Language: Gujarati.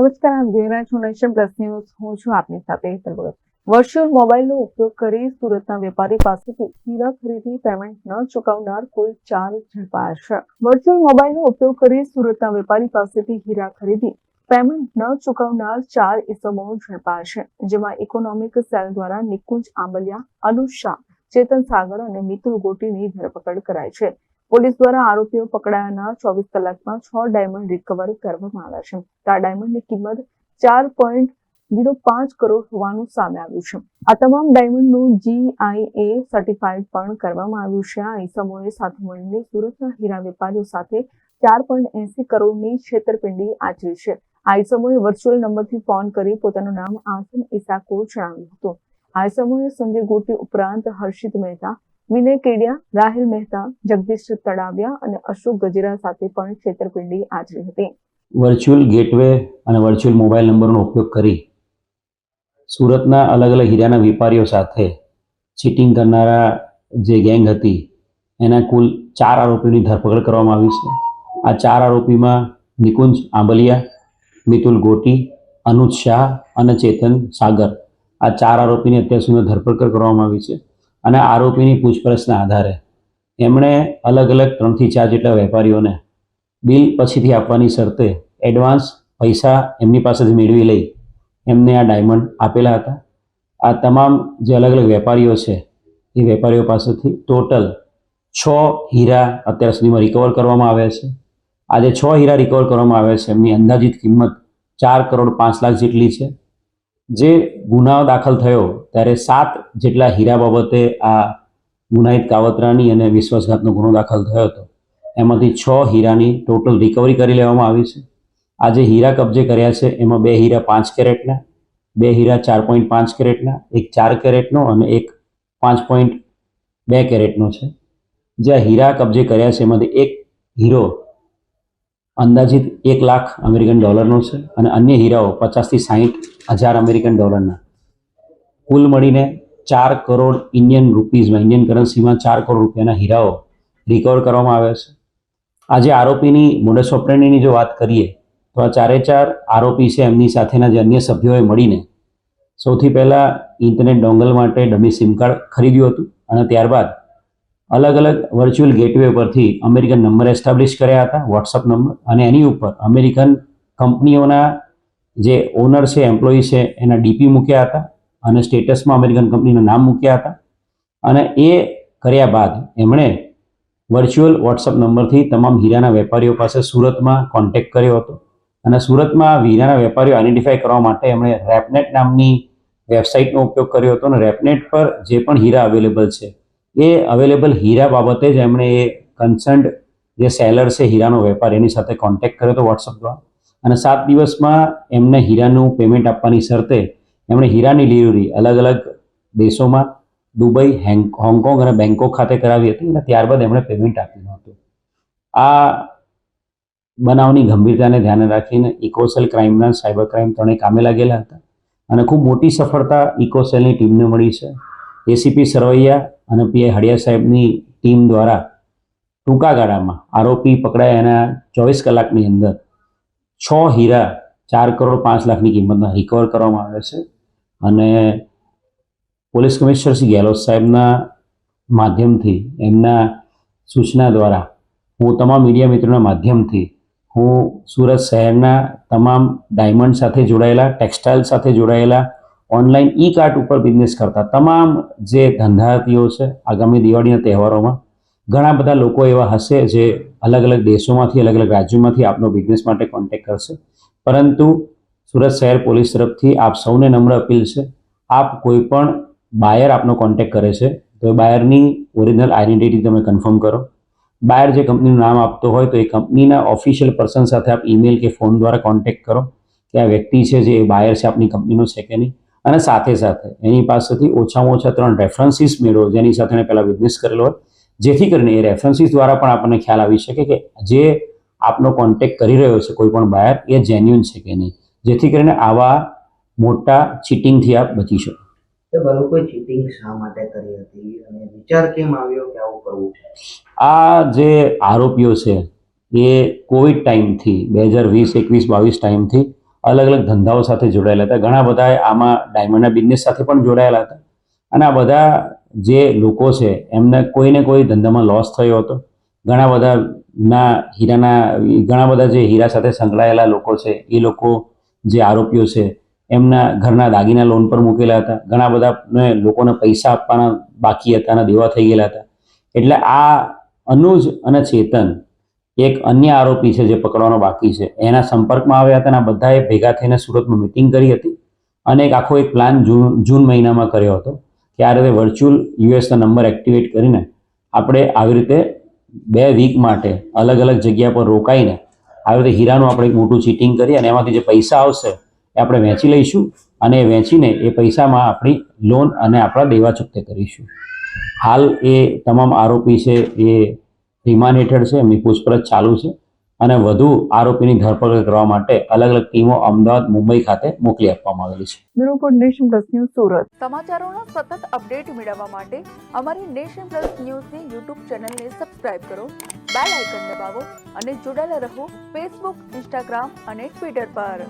નમસ્કાર આપ જોઈ રહ્યા છો નેશન પ્લસ ન્યૂઝ. હું છું આપની સાથે હેતલ વર્ચ્યુઅલ મોબાઈલનો ઉપયોગ કરી સુરતના વેપારી પાસેથી હીરા ખરીદી પેમેન્ટ ન ચૂકવનાર કુલ ચાર ઝડપાયા છે. વર્ચ્યુઅલ મોબાઈલનો ઉપયોગ કરી સુરતના વેપારી પાસેથી હીરા ખરીદી પેમેન્ટ ન ચૂકવનાર ચાર ઇસમો ઝડપાયા છે, જેમાં ઇકોનોમિક સેલ દ્વારા નિકુંજ આંબલિયા, અનુષા, ચેતન સાગર અને મિતુલ ગોટીની ધરપકડ કરાઈ છે. પોલીસ દ્વારા આરોપીઓ પકડાયાના ચોવીસ કલાકમાં છ ડાયમંડ રિકવર કરવામાં આવ્યા છે. આ ડાયમંડની કિંમત ચાર પોઈન્ટ ઝીરો પાંચ કરોડ હોવાનું સામે આવ્યું છે. આ તમામ ડાયમંડનું જીઆઈએ સર્ટિફાઈડ પણ કરવામાં આવ્યું છે. આ ઇસમોએ સાથે મળીને સુરતના હીરા વેપારીઓ સાથે ચાર પોઈન્ટ એસી કરોડની છેતરપિંડી આચરી છે. આ ઇસમોએ વર્ચ્યુઅલ નંબરથી ફોન કરી પોતાનું નામ આસમ ઇસાકો જણાવ્યું હતું. આ ઇસમોએ સંજય ગોટી ઉપરાંત હર્ષિત મહેતા વિનય કેડિયા, રાહિલ મહેતા, જગદીશ તળાવિયા અને અશોક ગજેરા સાથે પણ છેતરપિંડી આચરી હતી. વર્ચ્યુઅલ ગેટવે અને વર્ચ્યુઅલ મોબાઈલ નંબરનો ઉપયોગ કરી સુરતના અલગ અલગ હીરાના વેપારીઓ સાથે ચીટિંગ કરનારા જે ગેંગ હતી, એના કુલ ચાર આરોપીની ધરપકડ કરવામાં આવી છે. આ ચાર આરોપીમાં નિકુંજ આંબલિયા, મિતુલ ગોટી, અનુજ શાહ અને ચેતન સાગર. આ ચાર આરોપીની અત્યાર સુધી ધરપકડ કરવામાં આવી છે. અને આરોપીની પૂછપરછના આધારે એમણે અલગ અલગ ત્રણથી ચાર જેટલા વેપારીઓને બિલ પછીથી આપવાની શરતે એડવાન્સ પૈસા એમની પાસેથી મેળવી લઈ એમને આ ડાયમંડ આપેલા હતા. આ તમામ જે અલગ અલગ વેપારીઓ છે, એ વેપારીઓ પાસેથી ટોટલ છ હીરા અત્યાર સુધીમાં રિકવર કરવામાં આવ્યા છે. આજે છ હીરા રિકવર કરવામાં આવ્યા છે. એમની અંદાજિત કિંમત ચાર કરોડ પાંચ લાખ જેટલી છે. જે ગુનાઓ દાખલ થયો ત્યારે સાત જેટલા હીરા બાબતે આ ગુનાહિત કાવતરાની અને વિશ્વાસઘાતનો ગુનો દાખલ થયો હતો. એમાંથી છ હીરાની ટોટલ રિકવરી કરી લેવામાં આવી છે. આ જે હીરા કબજે કર્યા છે, એમાં બે હીરા પાંચ કેરેટના, બે હીરા ચાર પોઈન્ટ પાંચ કેરેટના, એક ચાર કેરેટનો અને એક પાંચ પોઈન્ટ બે કેરેટનો છે. જે હીરા કબજે કર્યા છે, એમાંથી એક હીરો અંદાજિત એક લાખ અમેરિકન ડોલરનો છે અને અન્ય હીરાઓ પચાસથી સાહીઠ હજાર અમેરિકન ડોલરના. કુલ મળીને ચાર કરોડ ઇન્ડિયન રૂપીઝમાં, ઇન્ડિયન કરન્સીમાં ચાર કરોડ રૂપિયાના હીરાઓ રિકવર કરવામાં આવ્યા છે. આજે આરોપીની મોડસ ઓપરેન્ડીની જો વાત કરીએ, તો આ ચારે ચાર આરોપી છે એમની સાથેના જે અન્ય સભ્યોએ મળીને સૌથી પહેલાં ઇન્ટરનેટ ડોંગલ માટે ડમી સિમ કાર્ડ ખરીદ્યું હતું અને ત્યારબાદ અલગ અલગ વર્ચ્યુઅલ ગેટવે પરથી અમેરિકન નંબર એસ્ટાબ્લિશ કર્યા હતા વોટ્સઅપ નંબર અને એની ઉપર અમેરિકન કંપનીઓના જે ઓનર છે એમ્પ્લોયી છે, એના ડીપી મૂક્યા હતા અને સ્ટેટસમાં અમેરિકન કંપનીના નામ મૂક્યા હતા. અને એ કર્યા બાદ એમણે વર્ચ્યુઅલ વોટ્સઅપ નંબરથી તમામ હીરાના વેપારીઓ પાસે સુરતમાં કોન્ટેક્ટ કર્યો હતો. અને સુરતમાં હીરાના વેપારીઓ આઈડેન્ટિફાય કરવા માટે એમણે રેપનેટ નામની વેબસાઇટનો ઉપયોગ કર્યો હતો અને રેપનેટ પર જે પણ હીરા અવેલેબલ છે એ અવેલેબલ હીરા બાબતે જ એમણે એ કન્સર્ન્ડ જે સેલર છે હીરાનો વેપાર, એની સાથે કોન્ટેક્ટ કર્યો હતો વોટ્સઅપ દ્વારા. અને સાત દિવસમાં એમને હીરાનું પેમેન્ટ આપવાની શરતે એમણે હીરાની ડિલિવરી અલગ અલગ દેશોમાં, દુબઈ, હેંગ, હોંગકોંગ અને બેંકોક ખાતે કરાવી હતી અને ત્યારબાદ એમણે પેમેન્ટ આપ્યું હતું આ બનાવની ગંભીરતાને ધ્યાને રાખીને ઇકોસેલ ક્રાઇમના, સાયબર ક્રાઇમ ત્રણેય કામે લાગેલા હતા. અને ખૂબ મોટી સફળતા ઇકોસેલની ટીમને મળી છે. એસીપી સરવૈયા અને પીઆઈ હડિયા સાહેબની ટીમ દ્વારા ટૂંકા ગાળામાં આરોપી પકડાયા એના ચોવીસ કલાકની અંદર. છ હીરા, ચાર કરોડ પાંચ લાખની કિંમતના રિકવર કરવામાં આવે છે. અને પોલીસ કમિશનર શ્રી ગેહલોત સાહેબના માધ્યમથી એમના સૂચના દ્વારા હું તમામ મીડિયા મિત્રોના માધ્યમથી હું સુરત શહેરના તમામ ડાયમંડ સાથે જોડાયેલા, ટેક્સટાઇલ સાથે જોડાયેલા ઓનલાઈન ઈ કાર્ટ ઉપર બિઝનેસ કરતા તમામ જે ધંધાર્થીઓ છે, આગામી દિવાળીના તહેવારોમાં, ઘણા બધા લોકો એવા હશે જે અલગ અલગ દેશોમાંથી અલગ અલગ રાજ્યોમાંથી આપનો બિઝનેસ માટે કોન્ટેક્ટ કરશે. પરંતુ સુરત શહેર પોલીસ તરફથી આપ સૌને નમ્ર અપીલ છે, આપ કોઈ પણ બાયર આપનો કોન્ટેક્ટ કરે છે, તો એ બાયરની ઓરિજિનલ આઈડેન્ટિટી તમે કન્ફર્મ કરો. બાયર જે કંપનીનું નામ આપતો હોય, તો એ કંપનીના ઓફિશિયલ પર્સન સાથે આપ ઈમેલ કે ફોન દ્વારા કોન્ટેક્ટ કરો કે આ વ્યક્તિ છે જે એ બાયર છે, આપની કંપનીનો છે કે નહીં. અને સાથે સાથે એની પાસેથી ઓછામાં ઓછા ત્રણ રેફરન્સીસ મેળવો જેની સાથે એણે પહેલાં બિઝનેસ કરેલો હોય. જેથી કરીને એ રેફરન્સીસ દ્વારા પણ આપણને ખ્યાલ આવી શકે કે જે આપનો કોન્ટેક્ટ કરી રહ્યો છે કોઈ પણ બાયર એ જેન્યુન છે કે નહીં. જેથી કરીને આવા મોટા ચીટિંગથી આપ બચી શકો. તો ચીટિંગ શા માટે કરી હતી? અને વિચાર કેમ આવ્યો કે આવું કરવું આ જે આરોપીઓ છે એ કોવિડ ટાઈમથી બે હજાર વીસ એકવીસ બાવીસ ટાઈમથી અલગ અલગ ધંધાઓ સાથે જોડાયેલા હતા. ઘણા બધા આમાં ડાયમંડના બિઝનેસ સાથે પણ જોડાયેલા હતા. અને આ બધા જે લોકો છે, એમને કોઈને કોઈ ધંધામાં લોસ થયો હતો. ઘણા બધા ના હીરાના, ઘણા બધા જે હીરા સાથે સંકળાયેલા લોકો છે, એ લોકો જે આરોપીઓ છે, એમના ઘરના દાગીના લોન પર મૂકેલા હતા. ઘણા બધા લોકોને પૈસા આપવાના બાકી હતા અને દેવા થઈ ગયેલા હતા. એટલે આ અનુજ અને ચેતન એક અન્ય આરોપી છે જે પકડવાનો બાકી છે. એના સંપર્કમાં આવ્યા હતા અને બધાએ ભેગા થઈને સુરતમાં મિટિંગ કરી હતી અને એક આખો એક પ્લાન જૂન જૂન મહિનામાં કર્યો હતો કે આ રીતે વર્ચ્યુઅલ યુએસનો નંબર એક્ટિવેટ કરીને આપણે આવી રીતે બે વીક માટે અલગ અલગ જગ્યા પર રોકાઈને આવી રીતે હીરાનું આપણે એક મોટું ચીટિંગ કરી અને એમાંથી જે પૈસા આવશે એ આપણે વેચી લઈશું અને વેચીને એ પૈસામાં આપણી લોન અને આપણા દેવા ચૂકતે કરીશું. હાલ એ તમામ આરોપી છે એ રિમાન્ડ હેઠળ છે એમની પૂછપરછ ચાલુ છે અને વધુ આરોપીની ધરપકડ કરવા માટે અલગ અલગ ટીમો અમદાવાદ મુંબઈ ખાતે મોકલી આપવામાં આવેલી છે. Bureau Nation Plus News Surat. સમાચારોનો સતત અપડેટ મેળવવા માટે અમારી નેશન પ્લસ ન્યૂઝની યુટ્યુબ ચેનલને સબસ્ક્રાઇબ કરો બેલ આઇકન દબાવો અને જોડાયેલા રહો ફેસબુક ઇન્સ્ટાગ્રામ અને ટ્વિટર પર.